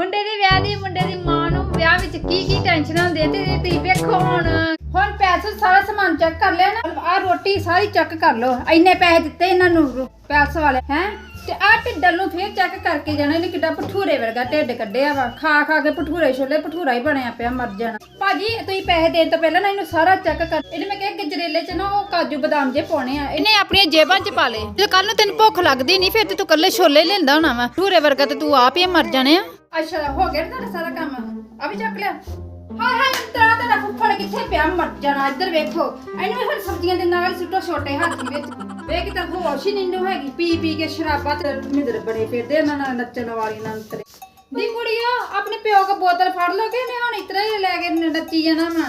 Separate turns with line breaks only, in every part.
ਮੁੰਡੇ ਦੇ ਵਿਆਹ ਦੀ, ਮੁੰਡੇ ਦੀ ਮਾਂ ਨੂੰ ਵਿਆਹ ਵਿੱਚ ਕੀ ਕੀ ਟੈਨਸ਼ਨ ਹੁੰਦੀ ਤੇ ਇਹ ਤੁਸੀਂ ਵੇਖੋ ਹੁਣ। ਹੁਣ ਪੈਸੇ ਸਾਰਾ ਸਮਾਨ ਚੈੱਕ ਕਰ ਲਿਆ ਨਾ। ਆ ਰੋਟੀ ਸਾਰੀ ਚੈੱਕ ਕਰ ਲਓ। ਇੰਨੇ ਪੈਸੇ ਦਿੱਤੇ ਇਹਨਾਂ ਨੂੰ ਪੈਸੇ ਵਾਲੇ, ਹੈ? ਤੇ ਆ ਢਿੱਡਲ ਨੂੰ ਫੇਰ ਚੈੱਕ ਕਰਕੇ ਜਾਣਾ ਇਹਨੇ ਕਿੱਡਾ ਭਠੂਰੇ ਵਰਗਾ ਢਿੱਡ ਕੱਢਿਆ ਵਾ। ਖਾ ਖਾ ਕੇ ਭਠੂਰੇ ਛੋਲੇ ਭਠੂਰਾ ਹੀ ਬਣਿਆ ਪਿਆ, ਮਰ ਜਾਣਾ। ਭਾਜੀ, ਤੁਸੀਂ ਪੈਸੇ ਦੇਣ ਤੋਂ ਪਹਿਲਾਂ ਨਾ ਇਹਨੂੰ ਸਾਰਾ ਚੈੱਕ ਕਰ। ਇਹਨੇ ਮੈਂ ਕਿਹਾ ਗਜਰੇਲੇ ਚ ਨਾ ਉਹ ਕਾਜੂ ਬਦਾਮ ਜੇ ਪਾਉਣੇ ਆ। ਇਹਨੇ ਆਪਣੀਆਂ ਜੇਬਾਂ ਚ ਪਾ ਲਏ। ਜੇ ਕੱਲ ਨੂੰ ਤੈਨੂੰ ਭੁੱਖ ਲੱਗਦੀ ਨਹੀਂ ਫਿਰ ਤੇ ਤੂੰ ਕੱਲੇ ਛੋਲੇ ਲੈਂਦਾ ਹੋਣਾ ਵਾ। ਭਠੂਰੇ ਵਰਗਾ ਤੇ ਤੂੰ ਆਪ ਹੀ ਮਰ ਜਾਣੇ ਆ। ਅੱਛਾ, ਹੋ ਗਿਆ ਨਾ ਤੁਹਾਡਾ ਸਾਰਾ ਕੰਮ? ਆ ਵੀ ਚੱਕ ਲਿਆ। ਹਾਏ ਹਾਏ, ਤੇਰਾ ਤੇਰਾ ਫੁੱਫੜ ਕਿੱਥੇ ਪਿਆ? ਮਰ ਜਾਣਾ, ਇੱਧਰ ਵੇਖੋ। ਇਹਨੂੰ ਫਿਰ ਸਬਜ਼ੀਆਂ ਦੇ ਨਾਲ ਸੁੱਟੋ, ਛੋਟੇ ਹਾਥੀ ਵਿੱਚ। ਵੇਖ ਤਾਂ ਹੋਸ਼ ਹੀ ਨਹੀਂ ਹੈਗੀ। ਪੀ ਪੀ ਕੇ ਸ਼ਰਾਬਾਂ ਤੇ ਮਿੰਦਰ ਬਣੇ ਫਿਰਦੇ ਇਹਨਾਂ ਨਾਲ ਨੱਚਣ ਵਾਲੀ ਨਾਲ ਦੀ ਕੁੜੀਓ, ਆਪਣੇ ਪਿਓ ਕੋ ਬੋਤਲ ਫੜ ਲਓ ਕਿ ਮੈਂ ਹੁਣ ਇਤਰਾ ਹੀ ਲੈ ਕੇ ਨੱਚੀ ਜਾਣਾ ਵਾ।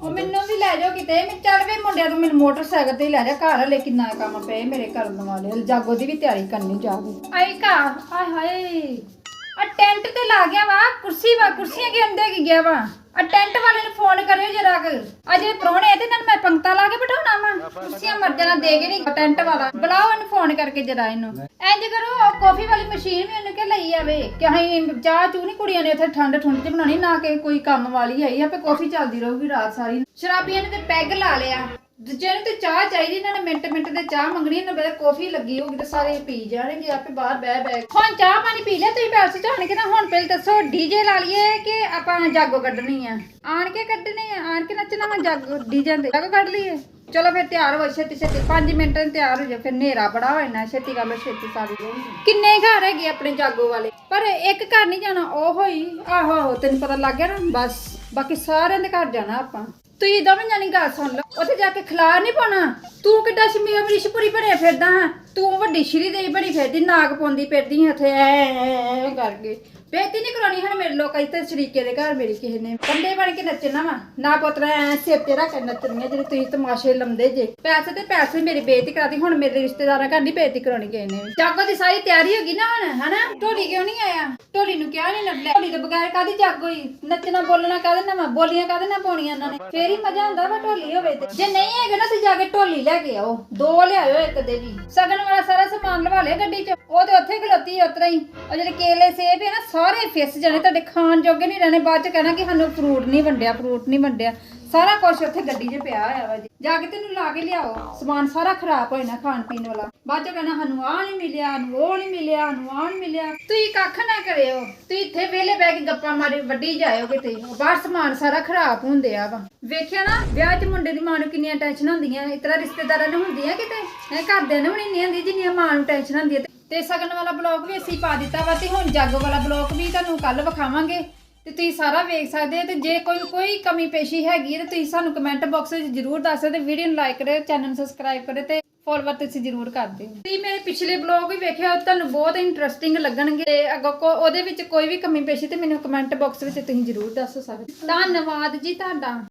ਉਹ ਮੈਨੂੰ ਵੀ ਲੈ ਜਾਓ ਕਿਤੇ, ਮੈਂ ਚੱਲ ਵੇ ਮੁੰਡਿਆਂ ਤੋਂ ਮੈਨੂੰ ਮੋਟਰਸਾਈਕਲ ਤੇ ਹੀ ਲੈ ਜਾ, ਘਰ ਹਲੇ ਕਿੰਨਾ ਕੰਮ ਪਏ ਮੇਰੇ ਕਰਨ ਵਾਲੇ ਜਾਗੋ ਦੀ ਵੀ ਤਿਆਰੀ ਕਰਨੀ ਜਾਵੇ ਆਈ ਕਾ ਹਾਏ ਹਾਏ। ਆ ਟੈਂਟ ਤੇ ਲਾ ਗਿਆ ਵਾ, ਕੁਰਸੀ ਵਾ, ਕੁਰਸੀਆਂ ਕੇ ਅੰਦਰ ਕੀ ਗਿਆ ਵਾ? ਆ ਟੈਂਟ ਵਾਲੇ ਨੂੰ ਫੋਨ ਕਰਿਓ ਜਰਾ ਕਿ ਅਜੇ ਪ੍ਰਾਹੁਣੇ ਆ ਤੇ ਨਾਲ ਮੈਂ ਪੰਕਤਾ ਲਾ ਕੇ ਬਿਠਾਉਣਾ ਵਾ। ਕੁਰਸੀਆਂ ਮਰ ਜਾਣਾ ਦੇ ਕੇ ਨਹੀਂ ਟੈਂਟ ਵਾਲਾ। ਬੁਲਾਓ ਇਹਨੂੰ ਫੋਨ ਕਰਕੇ ਜਰਾ ਇਹਨੂੰ। ਇੰਜ ਕਰੋ ਉਹ ਕਾਫੀ ਵਾਲੀ ਮਸ਼ੀਨ ਵੀ ਉਹਨੂੰ ਕਿ ਲਈ ਆਵੇ। ਕਿ ਅਸੀਂ ਚਾਹ ਚੂ ਨਹੀਂ ਕੁੜੀਆਂ ਨੇ ਉੱਥੇ ਠੰਡ ਠੁੰਡ ਚ ਬਣਾਉਣੀ ਨਾ ਕਿ ਕੋਈ ਕੰਮ ਵਾਲੀ ਆਈ ਆਪੇ ਕਾਫੀ ਚੱਲਦੀ ਰਹੂਗੀ ਰਾਤ ਸਾਰੀ। ਸ਼ਰਾਬੀਆਂ ਨੇ ਤੇ ਪੈਗ ਲਾ ਲਿਆ। ਦੂਜਿਆਂ ਨੂੰ ਤੇ ਚਾਹ ਚਾਹੀਦੀ, ਇਹਨਾਂ ਨੇ ਮਿੰਟ ਮਿੰਟ ਤੇ ਚਾਹ ਮੰਗਣੀ, ਇਹਨਾਂ ਬੜੇ ਕਾਫੀ ਲੱਗੀ ਹੋਗੀ ਤੇ ਸਾਰੇ ਪੀ ਜਾਣਗੇ, ਆਪੇ ਬਾਹਰ ਬਹਿ ਬਹਿ ਕੇ। ਹੁਣ ਚਾਹ ਪਾਣੀ ਪੀ ਲਿਆ, ਤੁਸੀਂ ਪੈਸੇ ਚਾਹਣ ਕੇ ਨਾ, ਹੁਣ ਪਹਿਲੇ ਦੱਸੋ, ਡੀਜੇ ਲਾ ਲਈਏ ਕਿ ਆਪਾਂ ਜਾਗੋ ਕੱਢਣੀ ਆ? ਆਣ ਕੇ ਕੱਢਣੀ ਆ, ਆਣ ਕੇ ਨੱਚਣਾ ਵਾ ਜਾਗੋ ਡੀਜੇ ਦੇ ਜਾਗੋ ਕੱਢ ਲਈਏ। ਚਲੋ ਫਿਰ ਤਿਆਰ ਹੋ, ਛੇਤੀ ਛੇਤੀ 5 ਮਿੰਟ ਨੂੰ ਤਿਆਰ ਹੋ ਜਾ ਫਿਰ ਹਨੇਰਾ ਬੜਾ ਹੋ ਜਾਣਾ, ਛੇਤੀ ਕਰ ਲਓ, ਛੇਤੀ ਸਾਰੀ ਹੋਊਗੀ। ਕਿੰਨੇ ਘਰ ਹੈਗੇ ਆਪਣੇ ਜਾਗੋ ਵਾਲੇ? ਪਰ ਇੱਕ ਘਰ ਨਹੀਂ ਜਾਣਾ, ਉਹ ਹੋਈ ਆਹੋ ਆਹੋ ਤੈਨੂੰ ਪਤਾ ਲੱਗ ਗਿਆ ਨਾ, ਬਸ, ਬਾਕੀ ਸਾਰਿਆਂ ਦੇ ਘਰ ਜਾਣਾ ਆਪਾਂ। ਤੁਸੀਂ ਦੋਵੇਂ ਜਾਣੀ ਗੱਲ ਸੁਣ ਲਓ। ਉੱਥੇ ਜਾ ਕੇ ਖਲਾਰ ਨਹੀਂ ਪਾਉਣਾ। ਤੂੰ ਕਿੱਡਾ ਸ਼ਮੀ ਅਮਰੀਸ਼ਪੁਰੀ ਬਣਿਆ ਫਿਰਦਾ ਹਾਂ। ਤੂੰ ਵੱਡੀ ਸ਼੍ਰੀ ਦੇ ਬੜੀ ਫਿਰਦੀ, ਨਾਗ ਪਾਉਂਦੀ ਫਿਰਦੀ ਉੱਥੇ, ਐ ਐ ਕਰਕੇ। ਬੇਇੱਜ਼ਤੀ ਨਹੀਂ ਕਰਾਉਣੀ ਹਨ ਮੇਰੇ ਲੋਕਾਂ ਇੱਥੇ ਸ਼ਰੀਕੇ ਦੇ ਘਰ ਮੇਰੀ ਕਿਸੇ ਨੇ। ਕੰਡੇ ਬਣ ਕੇ ਨੱਚਣਾ ਵਾ। ਨਾ ਪੁੱਤਰਾ, ਐ ਸਿਰ ਤੇ ਰੱਖ ਕੇ ਨੱਚਣੀਆਂ, ਜਿਹੜੇ ਤੁਸੀਂ ਤਮਾਸ਼ੇ ਲੰਦੇ ਜੇ। ਪੈਸੇ ਤੇ ਪੈਸੇ ਮੇਰੀ ਬੇਇੱਜ਼ਤੀ ਕਰਾਦੀ ਹੁਣ ਮੇਰੇ ਰਿਸ਼ਤੇਦਾਰਾਂ ਘਰ ਨਹੀਂ ਬੇਇੱਜ਼ਤੀ ਕਰਾਉਣੀ ਕਿਸੇ ਨੇ। ਵੀ ਜਾਗੋ ਦੀ ਸਾਰੀ ਤਿਆਰੀ ਹੋ ਗਈ ਨਾ ਹੁਣ, ਹਨਾ? ਢੋਲੀ ਕਿਉਂ ਨਹੀਂ ਆਇਆ? ਢੋਲੀ ਨੂੰ ਕਿਹਾ ਨਹੀਂ ਲੱਭਿਆ ਢੋਲੀ ਤੋਂ ਬਗੈਰ ਕਾਦੀ ਜਾਗੋ ਹੀ ਨੱਚਣਾ, ਬੋਲਣਾ ਕਾਹਦੇ ਨਾ ਵਾ? ਬੋਲੀਆਂ ਕਾਹਦੇ ਨਾਲ ਪਾਉਣੀਆਂ ਇਹਨਾਂ ਨੇ? ਫੇਰ ਹੀ ਮਜ਼ਾ ਆਉਂਦਾ ਵਾ ਢੋਲੀ ਹੋਵੇ ਤੇ। ਜੇ ਨਹੀਂ ਹੈਗਾ ਨਾ ਤੇ ਜਾ ਕੇ ਢੋਲੀ ਲੈ ਕੇ ਆਓ। ਦੋ ਲਿਆਇਓ ਇੱਕ ਦੇ ਵੀ। ਸਗਨ ਵਾਲਾ ਸਾਰਾ ਸਮਾਨ ਲਵਾ ਲਿਆ ਗੱਡੀ 'ਚ। ਉਹ ਤੇ ਉੱਥੇ ਖਲੋਤੀ ਉਤਰਾ ਹੀ। ਉਹ ਜਿਹੜੇ ਕੇਲੇ ਸੇਬ ਹੈ ਨਾ, ਸਾਰੇ ਫਿਸ ਜਾਣੇ। ਤੁਹਾਡੇ ਖਾਣ ਜੋਗੇ ਨਹੀਂ ਰਹਿਣੇ। ਬਾਅਦ 'ਚ ਕਹਿਣਾ ਕਿ ਸਾਨੂੰ ਫਰੂਟ ਨਹੀਂ ਵੰਡਿਆ ਫਰੂਟ ਨਹੀਂ ਵੰਡਿਆ। ਸਾਰਾ ਕੁਝ ਉੱਥੇ ਗੱਡੀ 'ਚ ਪਿਆ ਹੋਇਆ ਵਾ ਜੀ। ਜਾ ਕੇ ਤੈਨੂੰ ਲਾ ਕੇ ਲਿਆਓ। ਸਮਾਨ ਸਾਰਾ ਖਰਾਬ ਹੋ ਜਾਣਾ ਖਾਣ ਪੀਣ ਵਾਲਾ। ਬਾਅਦ 'ਚ ਕਹਿਣਾ ਸਾਨੂੰ ਆਹ ਨਹੀਂ ਮਿਲਿਆ ਨੂੰ ਉਹ ਨਹੀਂ ਮਿਲਿਆ ਨੂੰ ਆਹ ਨਹੀਂ ਮਿਲਿਆ। ਤੁਸੀਂ ਕੱਖ ਨਾ ਕਰਿਓ। ਤੁਸੀਂ ਇੱਥੇ ਵਿਹਲੇ ਬਹਿ ਕੇ ਗੱਪਾਂ ਮਾਰੀ ਵੱਡੀ ਜਾਇਓਗੇ ਤੇ ਬਾਹਰ ਸਮਾਨ ਸਾਰਾ ਖਰਾਬ ਹੁੰਦੇ ਆ ਵਾ। ਵੇਖਿਆ ਨਾ, ਵਿਆਹ 'ਚ ਮੁੰਡੇ ਦੀ ਮਾਂ ਨੂੰ ਕਿੰਨੀਆਂ ਟੈਨਸ਼ਨ ਹੁੰਦੀਆਂ, ਇਸ ਤਰ੍ਹਾਂ ਰਿਸ਼ਤੇਦਾਰਾਂ ਨੂੰ ਹੁੰਦੀਆਂ ਕਿਤੇ? ਇਹ ਘਰਦਿਆਂ ਨੂੰ ਵੀ ਨਹੀਂ ਹੁੰਦੀ ਜਿੰਨੀਆਂ ਮਾਂ ਨੂੰ ਟੈਨਸ਼ਨ ਹੁੰਦੀ ਤੇ- ਤੇ ਸਗਨ ਵਾਲਾ ਬਲੌਗ ਵੀ ਅਸੀਂ ਪਾ ਦਿੱਤਾ ਵਾ ਤੇ ਹੁਣ ਜਾਗੋ ਵਾਲਾ ਬਲੌਗ ਵੀ ਤੁਹਾਨੂੰ ਕੱਲ ਵਿਖਾਵਾਂਗੇ। ਤੇ ਤੁਸੀਂ ਸਾਰਾ ਵੇਖ ਸਕਦੇ ਹੋ ਤੇ ਜੇ ਕੋਈ ਕੋਈ ਕਮੀ ਪੇਸ਼ੀ ਹੈਗੀ ਹੈ ਤੇ ਤੁਸੀਂ ਸਾਨੂੰ ਕਮੈਂਟ ਬਾਕਸ ਵਿੱਚ ਜਰੂਰ ਦੱਸ ਸਕਦੇ ਵੀਡੀਓ ਨੂੰ ਲਾਈਕ ਕਰਿਓ ਚੈਨਲ ਨੂੰ ਸਬਸਕ੍ਰਾਈਬ ਕਰਿਓ ਤੇ ਫੋਲੋਵਰ ਤੁਸੀਂ ਜਰੂਰ ਕਰ ਦਿਓ। ਤੁਸੀਂ ਮੇਰੇ ਪਿਛਲੇ ਬਲੌਗ ਵੀ ਵੇਖਿਆ ਤੁਹਾਨੂੰ ਬਹੁਤ ਇੰਟਰਸਟਿੰਗ ਲੱਗਣਗੇ ਤੇ ਅੱਗੋਂ ਕੋ ਉਹਦੇ ਵਿੱਚ ਕੋਈ ਵੀ ਕਮੀ ਪੇਸ਼ੀ ਤੇ ਮੈਨੂੰ ਕਮੈਂਟ ਬਾਕਸ ਵਿੱਚ ਤੁਸੀਂ ਜਰੂਰ ਦੱਸ ਸਕਦੇ ਧੰਨਵਾਦ ਜੀ ਤੁਹਾਡਾ।